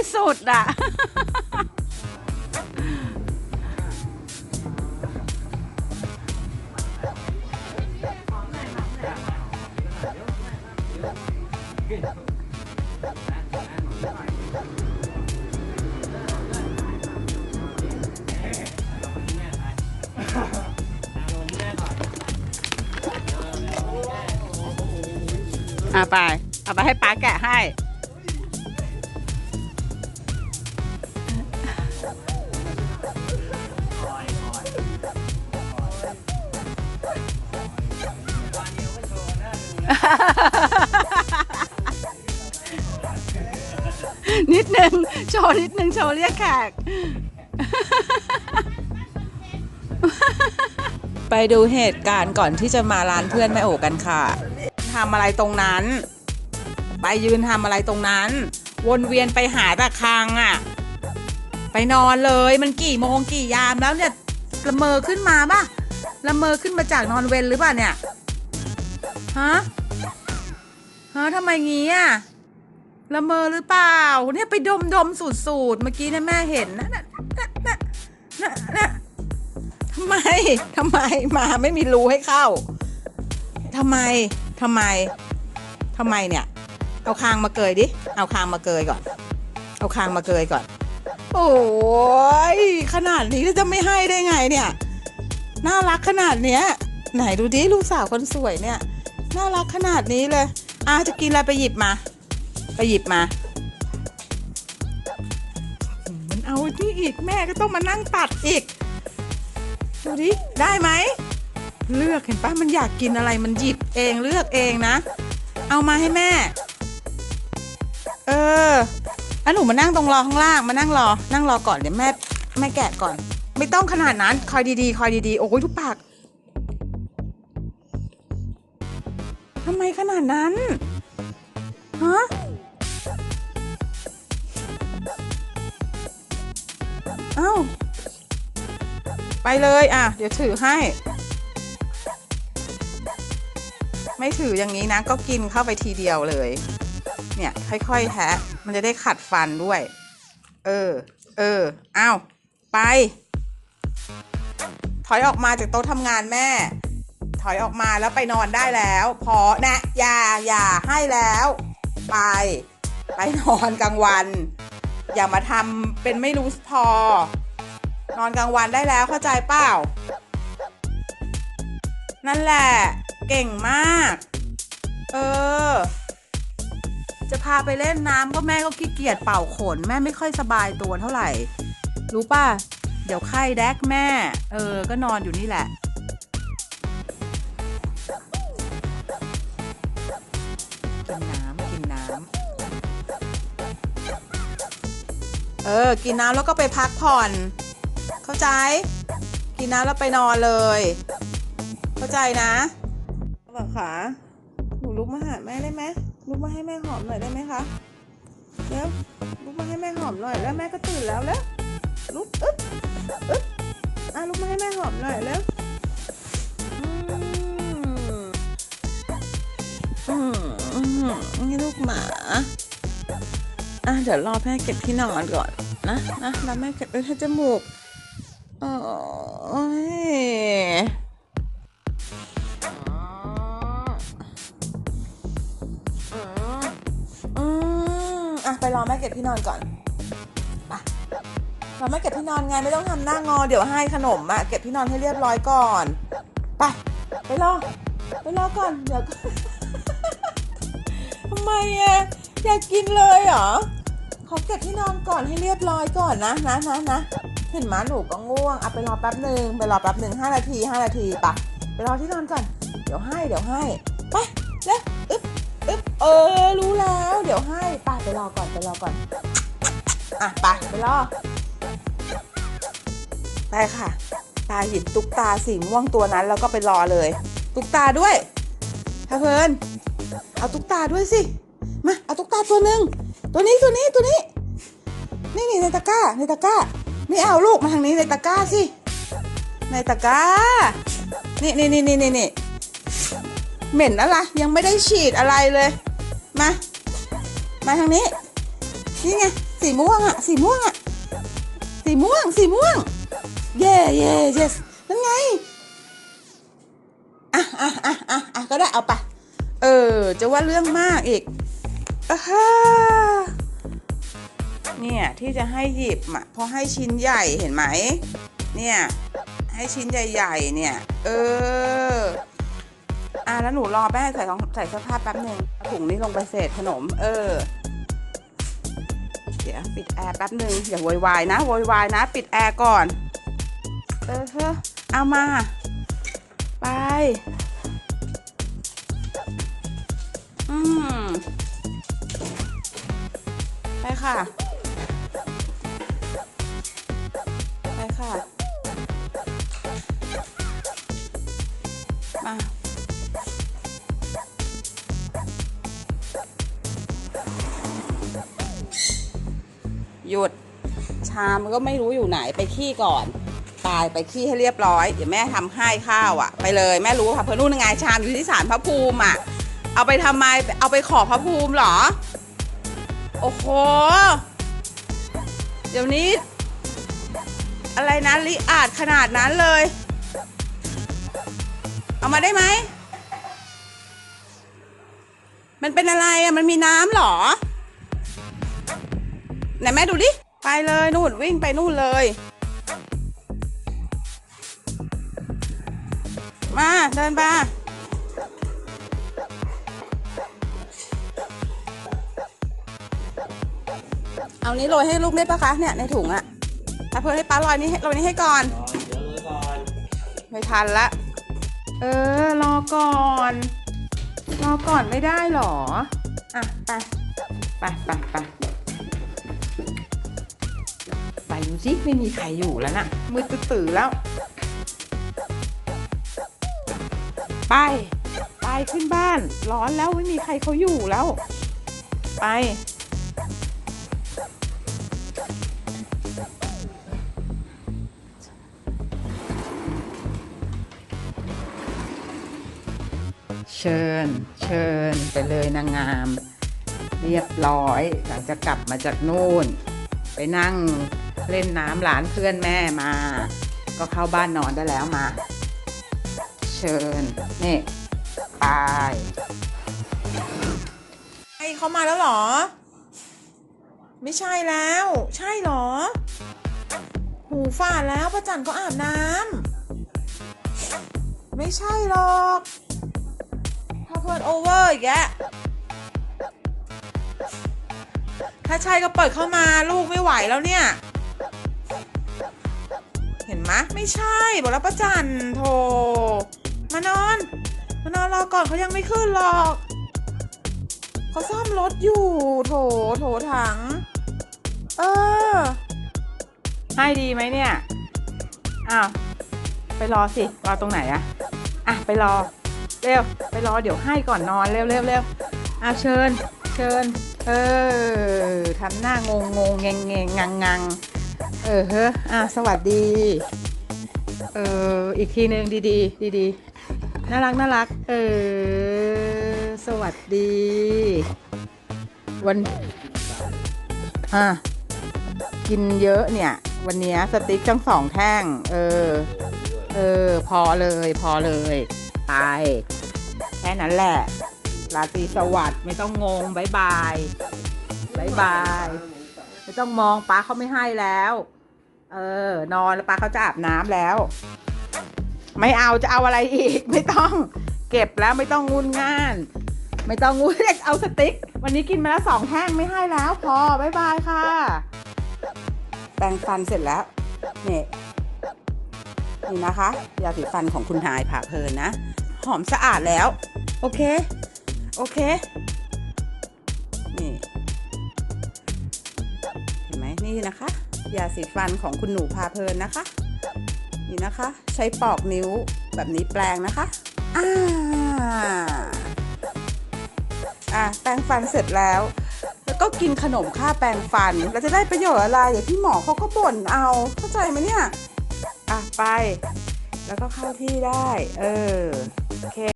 ที่สุดอะอะไป เอาไปให้ป้าแกะให้ นิดนึง โชว์นิดนึง โชว์เรียกแขก ไปดูเหตุการณ์ก่อนที่จะมาร้านเพื่อนแม่โอกันค่ะทำอะไรตรงนั้น ไปยืนทำอะไรตรงนั้น วนเวียนไปหาตะคางอะ ไปนอนเลยมันกี่โมงกี่ยามแล้วเนี่ยละเมอขึ้นมาป่ะละเมอขึ้นมาจากนอนเวนหรือเปล่าเนี่ย ฮะ ฮะทำไมงี้อะละเมอหรือเปล่า เนี่ยไปดมดมสูดสูดเมื่อกี้เนี่ยแม่เห็นนะนะนะนะนะทำไมทำไมมาไม่มีรูให้เข้าทำไมทำไมทำไมเนี่ย เอาคางมาเกยดิ เอาคางมาเกยก่อน เอาคางมาเกยก่อน โอ้ยขนาดนี้จะไม่ให้ได้ไงเนี่ย น่ารักขนาดเนี้ย ไหนดูดิลูกสาวคนสวยเนี่ย น่ารักขนาดนี้เลยอาจะกินอะไรไปหยิบมา ไปหยิบมามมันเอาที่อีกแม่ก็ต้องมานั่งตัดอีก ดูดิ ได้ไหม เลือกเห็นปะมันอยากกินอะไรมันหยิบเองเลือกเองนะ เอามาให้แม่ เอออะหนูมานั่งตรงรอข้างล่างมานั่งรอ นั่งรอก่อนเดี๋ยวแม่แม่แกะก่อน ไม่ต้องขนาดนั้น คอยดีๆ คอยดีๆ โอ้ยทุกปากำไมขนาดนั้น ฮะ เอ้า ไปเลยอะ เดี๋ยวถือให้ ไม่ถืออย่างนี้นะ ก็กินเข้าไปทีเดียวเลย เนี่ย ค่อยๆแทะมันจะได้ขัดฟันด้วย เออ เอออ้าวไป ถอยออกมาจากโต๊ะทำงานแม่ ถอยออกมาแล้วไปนอนได้แล้ว พอนะอย่าอย่าให้แล้ว ไป ไปนอนกลางวัน อย่ามาทำเป็นไม่รู้พอ นอนกลางวันได้แล้วเข้าใจเปล่า นั่นแหละ เก่งมาก เออ จะพาไปเล่นน้ำก็แม่ก็ขี้เกียจเป่าขน แม่ไม่ค่อยสบายตัวเท่าไหร่ รู้ป่ะ เดี๋ยวไข้แดกแม่ เออ ก็นอนอยู่นี่แหละ เออ กินน้ำแล้วก็ไปพักผ่อน เข้าใจ กินน้ำแล้วไปนอนเลย เข้าใจนะบอกขาหนูลุกมาหาแม่ได้ไหมลุกมาให้แม่หอมหน่อยได้ไหมคะเดี๋ยวลุกมาให้แม่หอมหน่อยแล้วแม่ก็ตื่นแล้วแล้วลุกอึ๊บอึ๊บอะลุกมาให้แม่หอมหน่อยแล้วอืมอืมอืมนี่ลูกหมา อะเดี๋ยวรอแม่เก็บที่นอนก่อนนะนะแล้วแม่เก็บไว้ที่จมูกโอ้ยอืมอะไปรอแม่เก็บที่นอนก่อนไปรอแม่เก็บที่นอนไงไม่ต้องทำหน้างอเดี๋ยวให้ขนมอะเก็บที่นอนให้เรียบร้อยก่อน ไปไปรอไปรอก่อนเดี๋ยวทำไมอะ อยากกินเลยเหรอ ขอเก็บที่นอนก่อนให้เรียบร้อยก่อนนะนะนะนะเห็นหมาหนูก็ง่วงเอาไปรอแป๊บหนึ่งไปรอแป๊บหนึ่งห้านาทีห้านาทีปะไปรอที่นอนก่อน เดี๋ยวให้เดี๋ยวให้ไปเร็วอึ๊บอึ๊บเออรู้แล้ว เดี๋ยวให้ไปไปรอก่อนไปรอก่อนอะไปไปรอไปค่ะตาหยิบตุ๊กตาสีม่วงตัวนั้นแล้วก็ไปรอเลย ตุ๊กตาด้วยถ้าเพลินเอาตุ๊กตาด้วยสิ มาเอาตุ๊กตาตัวหนึ่งตัวนี้ตัวนี้ตัวนี้ นี่นี่ในตะกร้าในตะกร้าไม่เอาลูกมาทางนี้ในตะกร้าสิในตะกร้า นี่นี่นี่นี่นี่นี่เหม็นอะไรยังไม่ได้ฉีดอะไรเลย มา มาทางนี้ นี่ไง สีม่วงอะสีม่วงอะสีม่วง สีม่วง เย่เย่เยสนั่นไงอะอะอะอะอะก็ได้เอาไป เออ จะว่าเรื่องมากอีก เนี่ยที่จะให้หยิบอะเพราะให้ชิ้นใหญ่เห็นไหม เนี่ย ให้ชิ้นใหญ่ๆ เนี่ย เออ อะแล้วหนูรอแม่ใส่รองใส่เสื้อผ้าแป๊บหนึ่งถุงนี้ลงไปเศษขนม เออ เดี๋ยวปิดแอร์แป๊บหนึ่งอย่าโวยวายนะโวยวายนะ ปิดแอร์ก่อน เออเฮ้อเอามา ไป ค่ะ ไปค่ะ มาหยุด ชามก็ไม่รู้อยู่ไหนไปขี้ก่อน ตายไปขี้ให้เรียบร้อย เดี๋ยวแม่ทำให้ข้าวอะ่ะ ไปเลยแม่รู้ค่ะเพื่อนนู่นไงชามอยู่ที่ศาลพระภูมิอะ่ะ เอาไปทำไมเอาไปขอพระภูมิหรอ โอ้โห เดี๋ยวนี้ อะไรนะลิอาจขนาดนั้นเลย เอามาได้ไหม มันเป็นอะไรอะ มันมีน้ำเหรอ ไหนแม่ดูดิ ไปเลยนู่นวิ่งไปนู่นเลย มาเดินมา เอานี้โรยให้ลูกได้ปะคะเนี่ยในถุงอะถ้าเพื่อนให้ป้าลอยนี้ให้โรยนี้ให้ก่อนเดี๋ยวเลยก่อน ไม่ทันละ เออ รอก่อน รอก่อนไม่ได้หรอ อะ ไป ไปไปไปไปดูสิไม่มีใครอยู่แล้วน่ะมืดตื่อๆแล้ว ไป ไปขึ้นบ้าน ร้อนแล้วไม่มีใครเขาอยู่แล้ว ไป เชิญ เชิญไปเลยนางงาม เรียบร้อย หลังจากกลับมาจากนู่น ไปนั่งเล่นน้ำหลานเพื่อนแม่มา ก็เข้าบ้านนอนได้แล้วมา เชิญ นี่ไปไอเขามาแล้วเหรอ ไม่ใช่แล้ว ใช่เหรอ หูฝาดแล้วพระจันทร์ก็อาบน้ำไม่ใช่หรอก เพื่อนโอเวอร์อีกแกถ้าใช่ก็เปิดเข้ามาลูกไม่ไหวแล้วเนี่ย เห็นไหมไม่ใช่บอกแล้วประจันโทมานอน มานอนรอก่อนเขายังไม่ขึ้นหรอกเขาซ่อมรถอยู่ โถโถถัง เออ ให้ดีไหมเนี่ย อ้าว ไปรอสิ รอตรงไหนอะอะ ไปรอ เร็วไปรอเดี๋ยวให้ก่อนนอนเร็วเร็วเร็วเอะเชิญ เชิญ เออทำหน้างงงงแงงแงงงังงังเออเฮ้ออะสวัสดี เอออีกทีหนึ่งดีดีดีดีน่ารักน่ารัก เออสวัสดี วันอะกินเยอะเนี่ย วันนี้สติ๊กทั้งสองแท่ง เออ เออ พอเลย พอเลย ไป แค่นั้นแหละ ราตรีสวัสดิ์ไม่ต้องงงบายบายบายบาย ไม่ต้องมองป้าเขาไม่ให้แล้ว เออ นอนแล้วป้าเขาจะอาบน้ำแล้ว ไม่เอาจะเอาอะไรอีก ไม่ต้องเก็บแล้วไม่ต้องงุนงาน ไม่ต้องงุนเอาสติ๊ก วันนี้กินมาแล้วสองแท่งไม่ให้แล้ว พอบายบายค่ะ แปรงฟันเสร็จแล้วเนี่ยนี่นะคะยาสีฟันของคุณหายผ่าเพลินนะ หอมสะอาดแล้ว โอเค โอเค นี่เห็นไหมนี่นะคะ ยาสีฟันของคุณหนูพาเพลินนะคะ นี่นะคะ ใช้ปอกนิ้วแบบนี้แปลงนะคะอ่าอะแปรงฟันเสร็จแล้วแล้วก็กินขนมค่าแปรงฟันแล้วจะได้ประโยชน์อะไรเดี๋ยวพี่หมอเขาก็บ่นเอาเข้าใจไหมเนี่ย อะไป แล้วก็เข้าที่ได้ เออ โอเค